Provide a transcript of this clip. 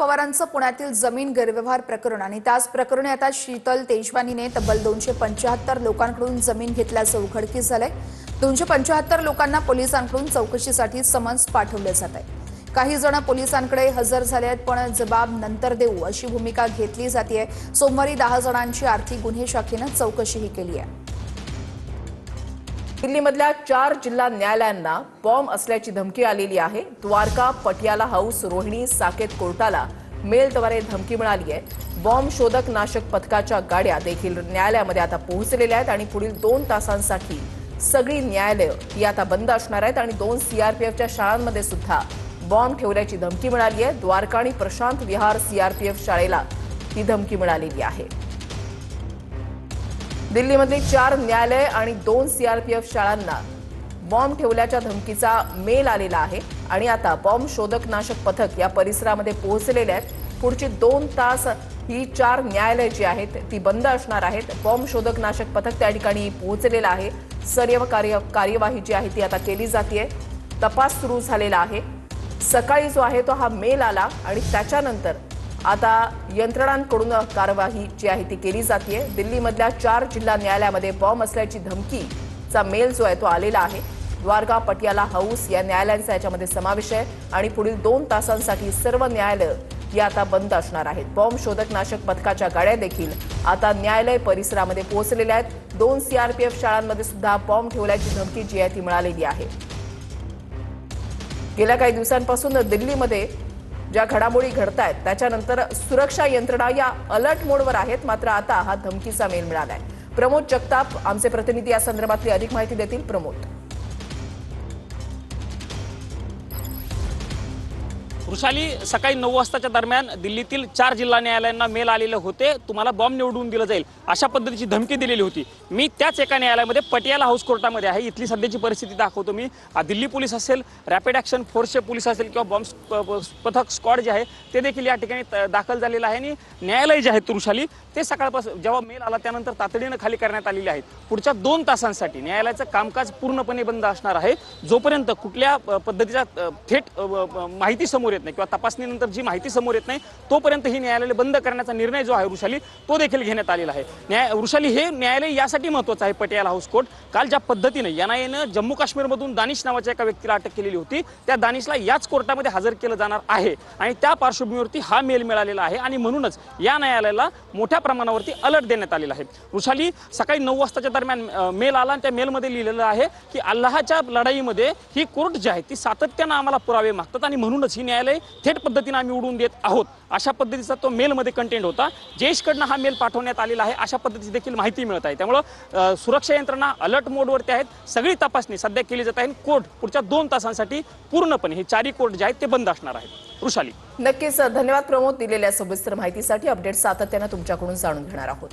पवारांचं पुण्यातील जमीन गैरव्यवहार प्रकरण आणि त्याच प्रकरणी आता शीतल तेजवानीने तब्बल दोनशे पंच्याहत्तर लोकांकडून जमीन घेतल्याचं उघडकीस झालंय. दोनशे पंच्याहत्तर लोकांना पोलिसांकडून चौकशीसाठी समन्स पाठवले जात आहे. काही जण पोलिसांकडे हजर झाले आहेत पण जबाब नंतर देऊ अशी भूमिका घेतली जाते सोमवारी दहा जणांची आर्थिक गुन्हे शाखेनं चौकशीही केली आहे. दिल्लीमधल्या चार जिल्हा न्यायालयांना बॉम्ब असल्याची धमकी आलेली आहे. द्वारका पटियाला हाऊस रोहिणी साकेत कोर्टाला मेलद्वारे धमकी मिळाली आहे. बॉम्ब शोधक नाशक पथकाच्या गाड्या देखील न्यायालयामध्ये आता पोहोचलेल्या आहेत आणि पुढील दोन तासांसाठी सगळी न्यायालयं ही आता बंद असणार आहेत आणि दोन सीआरपीएफच्या शाळांमध्ये सुद्धा बॉम्ब ठेवल्याची धमकी मिळाली आहे. द्वारका आणि प्रशांत विहार सीआरपीएफ शाळेला ही धमकी मिळालेली आहे. दिल्लीमधली चार न्यायालय आणि दोन सीआरपीएफ शाळांना बॉम्ब ठेवल्याच्या धमकीचा मेल आलेला आहे. आणि आता बॉम्ब शोधक नाशक पथक या परिसरामध्ये पोहोचलेले आहेत. पुढची दोन तास ही चार न्यायालय जी आहेत ती बंद असणार आहेत. बॉम्ब शोधक नाशक पथक त्या ठिकाणी पोहोचलेलं आहे. सर्व कार्य कार्यवाही जी आहे ती आता केली जाते तपास सुरू झालेला आहे. सकाळी जो आहे तो हा मेल आला आणि त्याच्यानंतर आता यंत्रणांकडून कार्यवाही जी आहे ती केली जाते दिल्लीमधल्या चार जिल्हा न्यायालयामध्ये बॉम्ब असल्याची धमकीचा मेल जो आहे तो आलेला आहे. द्वारका पटियाला हाऊस या न्यायालयांचा याच्यामध्ये समावेश आहे आणि पुढील दोन तासांसाठी सर्व न्यायालय या आता बंद असणार आहेत. बॉम्ब शोधक नाशक पथकाच्या गाड्या देखील आता न्यायालय परिसरामध्ये पोहोचलेल्या आहेत. दोन सीआरपीएफ शाळांमध्ये सुद्धा बॉम्ब ठेवल्याची धमकी जी आहे ती मिळालेली आहे. गेल्या काही दिवसांपासून दिल्लीमध्ये ज्या घडामोडी घडत आहेत त्याच्यानंतर सुरक्षा यंत्रणा या अलर्ट मोडवर आहेत. मात्र आता हा धमकीचा मेल मिळालाय. प्रमोद जगताप आमचे प्रतिनिधी या संदर्भातली अधिक माहिती देतील प्रमोद. वृषाली सकाळी नऊ वाजताच्या दरम्यान दिल्लीतील चार जिल्हा न्यायालयांना मेल आलेले होते. तुम्हाला बॉम्ब निवडून दिलं जाईल अशा पद्धतीची धमकी दिलेली होती. मी त्याच एका न्यायालयामध्ये पटियाला हाऊस कोर्टामध्ये आहे. इथली सध्याची परिस्थिती दाखवतो मी. दिल्ली पोलीस असेल रॅपिड ॲक्शन फोर्सचे पोलीस असेल किंवा बॉम्ब पथक स्क्वॉड जे आहे ते देखील या ठिकाणी त- दाखल झालेलं आहे. आणि न्यायालय जे आहेत वृषाली ते सकाळपासून जेव्हा मेल आला त्यानंतर तातडीनं खाली करण्यात आलेले आहेत. पुढच्या दोन तासांसाठी न्यायालयाचं कामकाज पूर्णपणे बंद असणार आहे. जोपर्यंत कुठल्या पद्धतीचा पद्धतीच्या थेट माहिती समोर येत नाही. किंवा तपासणीनंतर जी माहिती समोर येत नाही तोपर्यंत ही न्यायालय बंद करण्याचा निर्णय जो आहे वृषाली तो देखील घेण्यात आलेला आहे. न्याय वृषाली हे न्यायालय यासाठी महत्वाचं आहे पटियाला हाऊस कोर्ट. काल ज्या पद्धतीनं एनआयएनं जम्मू काश्मीरमधून दानिश नावाच्या एका व्यक्तीला अटक केलेली होती त्या दानिशला याच कोर्टामध्ये हजर केलं जाणार आहे. आणि त्या पार्श्वभूमीवरती हा मेल मिळालेला आहे आणि म्हणूनच या न्यायालयाला मोठ्या प्रमाणावरती अलर्ट देण्यात आलेला आहे. वृषाली सकाळी नऊ वाजताच्या दरम्यान मेल आला आणि त्या मेलमध्ये लिहिलेलं आहे की अल्लाहच्या लढाईमध्ये ही कोर्ट जी आहे ती सातत्यानं आम्हाला पुरावे मागतात आणि म्हणूनच ही न्यायालय थेट पद्धतीनं आम्ही उडून देत आहोत. अशा पद्धतीचा तो मेलमध्ये कंटेंट होता. जेशकडनं हा मेल पाठवण्यात आलेला आहे. अशा पद्धतीची देखील माहिती मिळत आहे. त्यामुळं सुरक्षा यंत्रणा अलर्ट मोडवरती आहेत. सगळी तपासणी सध्या केली जात आहे कोर्ट पुढच्या दोन तासांसाठी पूर्णपणे हे चारही कोर्ट जे आहेत ते बंद असणार आहेत. वृषाली नक्कीच धन्यवाद प्रमोद दिलेल्या सविस्तर माहितीसाठी. अपडेट सातत्यानं तुमच्याकडून जाणून घेणार आहोत.